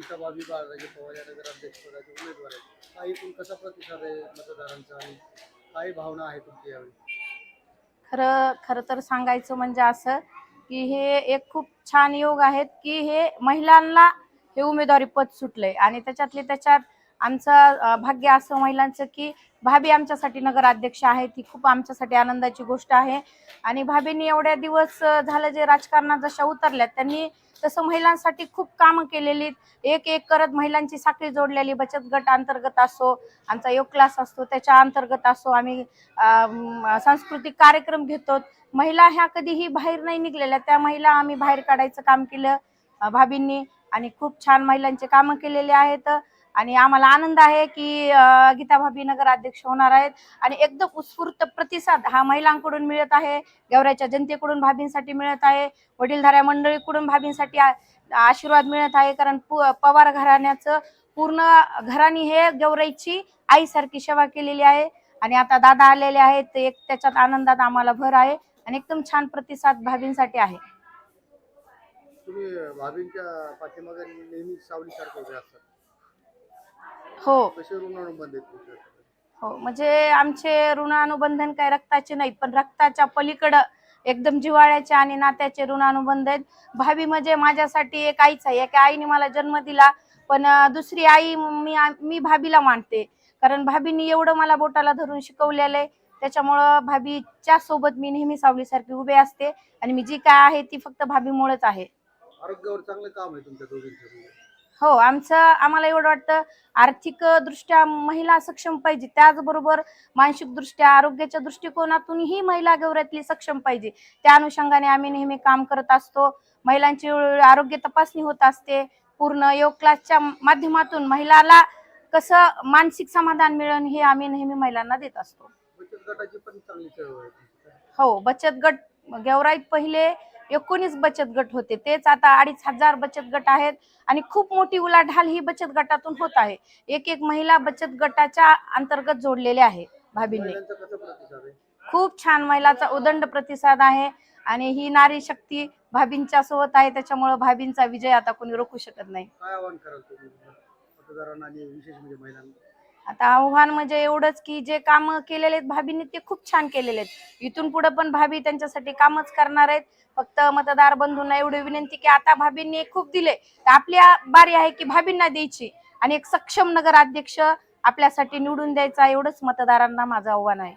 गीता बाबी बाळाजी पवार या नगराध्यक्षपदाचे उमेदवार आहेत. हा एकूण कसा प्रतिसाद आहे मतदारांचा आणि काय भावना आहे तुमची यावेळी? खरं खरं तर सांगायचं म्हणजे असं की हे एक खूप छान योग आहेत की हे महिलांना हे उमेदवारी पद सुटलंय. आणि त्याच्यातले त्याच्यात आमचं भाग्य असं महिलांचं की भाभी आमच्यासाठी नगराध्यक्ष आहे. ती खूप आमच्यासाठी आनंदाची गोष्ट आहे. आणि भाभींनी एवढ्या दिवस झालं जे राजकारणात जशा उतरल्यात त्यांनी तसं महिलांसाठी खूप कामं केलेली एक एक करत महिलांची साखळी जोडलेली बचत गट अंतर्गत असो आमचा योग क्लास असतो त्याच्या अंतर्गत असो आम्ही सांस्कृतिक कार्यक्रम घेतो. महिला ह्या कधीही बाहेर नाही निघलेल्या त्या महिला आम्ही बाहेर काढायचं काम केलं भाभींनी. आणि खूप छान महिलांचे कामं केलेले आहेत. आणि आम्हाला आनंद आहे की गीता भाभी नगर अध्यक्ष होणार आहेत. आणि एकदम उत्स्फूर्त प्रतिसाद हा महिलांकडून मिळत आहे. गेवराच्या जनतेकडून भाभींसाठी मिळत आहे. वडीलधाऱ्या मंडळीकडून भाभींसाठी आशीर्वाद मिळत आहे. कारण पु- पवार घराण्याचं पूर्ण घराणी हे गेवराईची आईसारखी सेवा केलेली आहे. आणि आता दादा आलेले आहेत. एक त्याच्यात आनंदात आम्हाला भर आहे. आणि एकदम छान प्रतिसाद भाभींसाठी आहे. तुम्ही भाभींच्या पाठीमागे नेहमी सावलीसारखे उभे असतात. हो. कसे ऋणानुबंध आहेत तुमच्या हो म्हणजे आमचे ऋणानुबंधन काय रक्ताचे नाहीत पण रक्ताच्या पलीकडं एकदम जिव्हाळ्याचे आणि नात्याचे ऋणानुबंध आहेत. भाभी म्हणजे माझ्यासाठी एक आईच आहे. एका आईने मला जन्म दिला पण अं, दुसरी आई मी मी भाभीला मानते. कारण भाभींनी एवढं मला बोटाला धरून शिकवलेलं आहे. त्याच्यामुळं भाभीच्या सोबत मी नेहमी सावलीसारखी उभे असते आणि मी जी काय आहे ती फक्त भाभीमुळेच आहे. आरोग्यावर चांगलं काम आहे तुमच्या दोघींचं. हो आमचं आम्हाला एवढं वाटतं आर्थिक दृष्ट्या महिला सक्षम पाहिजे. त्याचबरोबर मानसिक दृष्ट्या आरोग्याच्या दृष्टिकोनातूनही महिला गौऱ्यातली सक्षम पाहिजे. त्या अनुषंगाने आम्ही नेहमी काम करत असतो. महिलांची आरोग्य तपासणी होत असते. पूर्ण योग क्लासच्या माध्यमातून महिलाला कसं मानसिक समाधान मिळेल हे आम्ही नेहमी महिलांना देत असतो. हो बचत गट गेवराईत पहिले एकोणीस बचत गट होते. तेच आता अडीच हजार बचत गट आहेत आणि खूप मोठी उलाढाल ही बचत गटातून होत आहे. एक एक महिला बचत गटाच्या अंतर्गत जोडलेल्या आहे भाभींनी. खूप छान महिलाचा उदंड प्रतिसाद आहे आणि ही नारी शक्ती भाभींच्या सोबत आहे. त्याच्यामुळे भाभींचा विजय आता कोणी रोखू शकत नाही. आता आव्हान म्हणजे एवढंच की जे काम केलेले आहेत भाभींनी ते खूप छान केलेले आहेत. इथून पुढे पण भाभी त्यांच्यासाठी कामच करणार आहेत. फक्त मतदार बंधूंना एवढी विनंती की आता भाभींनी खूप दिले. तर आपल्या बारी आहे की भाभींना द्यायची आणि एक सक्षम नगराध्यक्ष आपल्यासाठी निवडून द्यायचा एवढंच मतदारांना माझं आव्हान आहे.